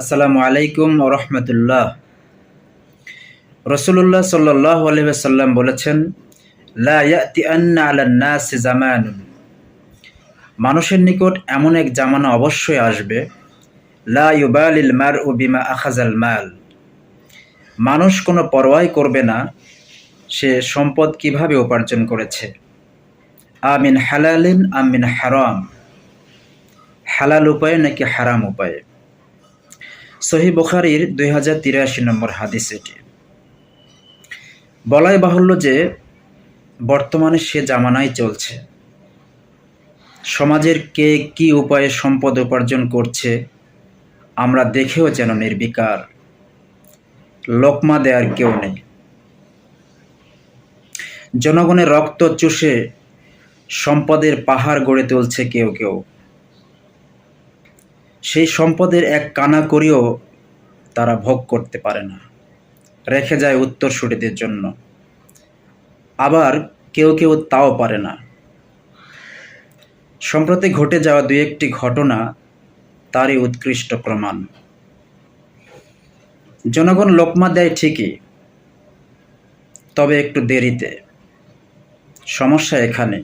আসসালামু আলাইকুম রহমতুল্লাহ। রসুল্লাহ সাল্লাহ আলহাম বলেছেন জামানুন। মানুষের নিকট এমন এক জামানা অবশ্যই আসবে, লা মার ও বিমা আখাজাল মাল। মানুষ কোনো পরোয়াই করবে না, সে সম্পদ কীভাবে উপার্জন করেছে? আমিন হালালিন আমিন হারাম? হালাল উপায়ে নাকি হারাম উপায়ে? সহি বুখারির দুই হাজার তিরাশি নম্বর হাদিস এটি। বলাই বাহুল্য যে, বর্তমানে সে জামানাই চলছে। সমাজের কে কি উপায়ে সম্পদ উপার্জন করছে, আমরা দেখেও যেন নির্বিকার। লোকমা দেয়ার কেউ নেই। জনগণের রক্ত চুষে সম্পদের পাহাড় গড়ে তুলছে কেউ কেউ। সেই সম্পদের এক কানা করিও তারা ভোগ করতে পারে না। রেখে যায় উত্তরসূরিদের জন্য। আবার কেউ কেউ তাও পারে না। সম্প্রতি ঘটে যাওয়া দু একটি ঘটনা তারই উৎকৃষ্ট প্রমাণ। জনগণ লোকমা দেয় ঠিকই, তবে একটু দেরিতে। সমস্যা এখানে।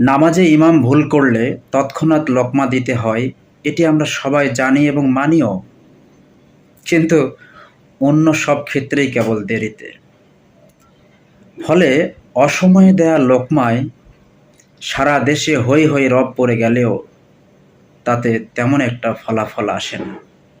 নামাজে ইমাম ভুল করলে তৎক্ষণাৎ লোকমা দিতে হয়, এটি আমরা সবাই জানি এবং মানিও। কিন্তু অন্য সব ক্ষেত্রেই কেবল দেরিতে। ফলে অসময়ে দেয়া লোকমায় সারা দেশে হই হই রব পড়ে গেলেও তাতে তেমন একটা ফলাফল আসে না।